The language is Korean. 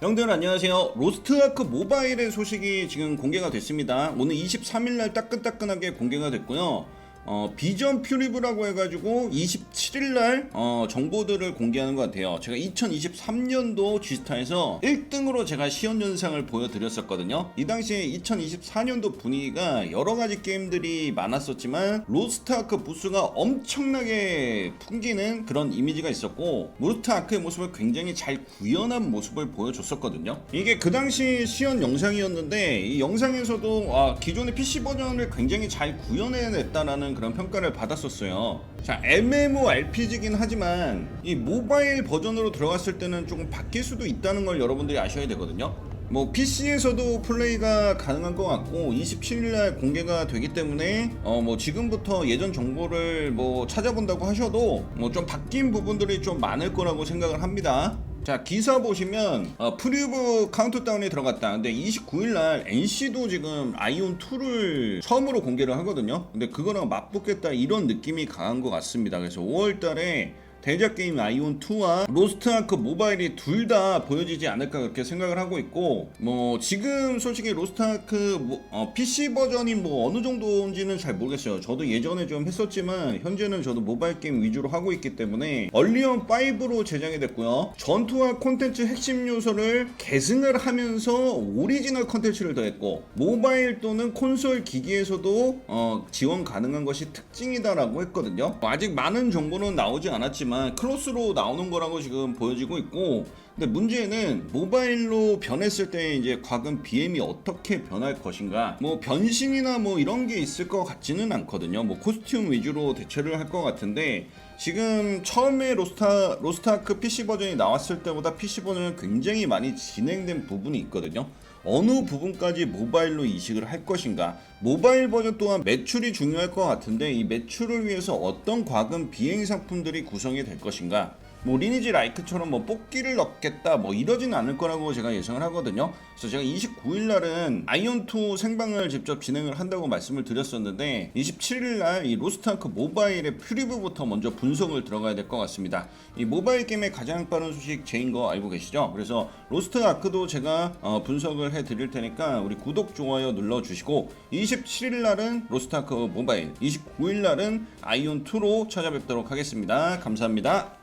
형들 안녕하세요. 로스트아크 모바일의 소식이 지금 공개가 됐습니다. 오늘 23일날 따끈따끈하게 공개가 됐고요. 어, 비전 퓨리브라고 해가지고 27일날 어, 정보들을 공개하는 것 같아요. 제가 2023년도 G스타에서 1등으로 제가 시연 현상을 보여드렸었거든요. 이 당시에 2024년도 분위기가 여러 가지 게임들이 많았었지만 로스트아크 부스가 엄청나게 풍기는 그런 이미지가 있었고 로스트아크의 모습을 굉장히 잘 구현한 모습을 보여줬었거든요. 이게 그 당시 시연 영상이었는데 이 영상에서도 아, 기존의 PC 버전을 굉장히 잘 구현해냈다라는 그런 평가를 받았었어요. 자, MMORPG긴 하지만 이 모바일 버전으로 들어갔을 때는 조금 바뀔 수도 있다는 걸 여러분들이 아셔야 되거든요. 뭐 PC에서도 플레이가 가능한 것 같고 27일날 공개가 되기 때문에 어 뭐 지금부터 예전 정보를 뭐 찾아본다고 하셔도 뭐 좀 바뀐 부분들이 좀 많을 거라고 생각을 합니다. 자 기사 보시면 어, 프리뷰 카운트다운에 들어갔다. 근데 29일날 NC도 지금 아이온 2를 처음으로 공개를 하거든요. 근데 그거랑 맞붙겠다 이런 느낌이 강한 것 같습니다. 그래서 5월달에 대작 게임 아이온 2와 로스트 아크 모바일이 둘 다 보여지지 않을까 그렇게 생각을 하고 있고 뭐 지금 솔직히 로스트 아크 뭐, 어, PC 버전이 뭐 어느 정도인지는 잘 모르겠어요. 저도 예전에 좀 했었지만 현재는 저도 모바일 게임 위주로 하고 있기 때문에 얼리언 5로 제작이 됐고요. 전투와 콘텐츠 핵심 요소를 계승을 하면서 오리지널 콘텐츠를 더했고 모바일 또는 콘솔 기기에서도 어, 지원 가능한 것이 특징이다라고 했거든요. 아직 많은 정보는 나오지 않았지만 크로스로 나오는 거라고 지금 보여지고 있고 근데 문제는 모바일로 변했을 때 이제 과금 BM이 어떻게 변할 것인가 뭐 변신이나 뭐 이런 게 있을 것 같지는 않거든요. 뭐 코스튬 위주로 대처를 할 것 같은데 지금 처음에 로스타 로스타크 PC 버전이 나왔을 때보다 PC 버전은 굉장히 많이 진행된 부분이 있거든요. 어느 부분까지 모바일로 이식을 할 것인가 모바일 버전 또한 매출이 중요할 것 같은데 이 매출을 위해서 어떤 과금 비행 상품들이 구성이 될 것인가 뭐 리니지 라이크처럼 뭐 뽑기를 넣겠다 뭐 이러진 않을 거라고 제가 예상을 하거든요. 그래서 제가 29일 날은 아이온2 생방을 직접 진행을 한다고 말씀을 드렸었는데 27일 날 이 로스트아크 모바일의 프리뷰부터 먼저 분석을 들어가야 될 것 같습니다. 이 모바일 게임의 가장 빠른 소식 제인 거 알고 계시죠? 그래서 로스트아크도 제가 어, 분석을 해 드릴 테니까 우리 구독 좋아요 눌러 주시고 27일 날은 로스트아크 모바일 29일 날은 아이온2로 찾아뵙도록 하겠습니다. 감사합니다.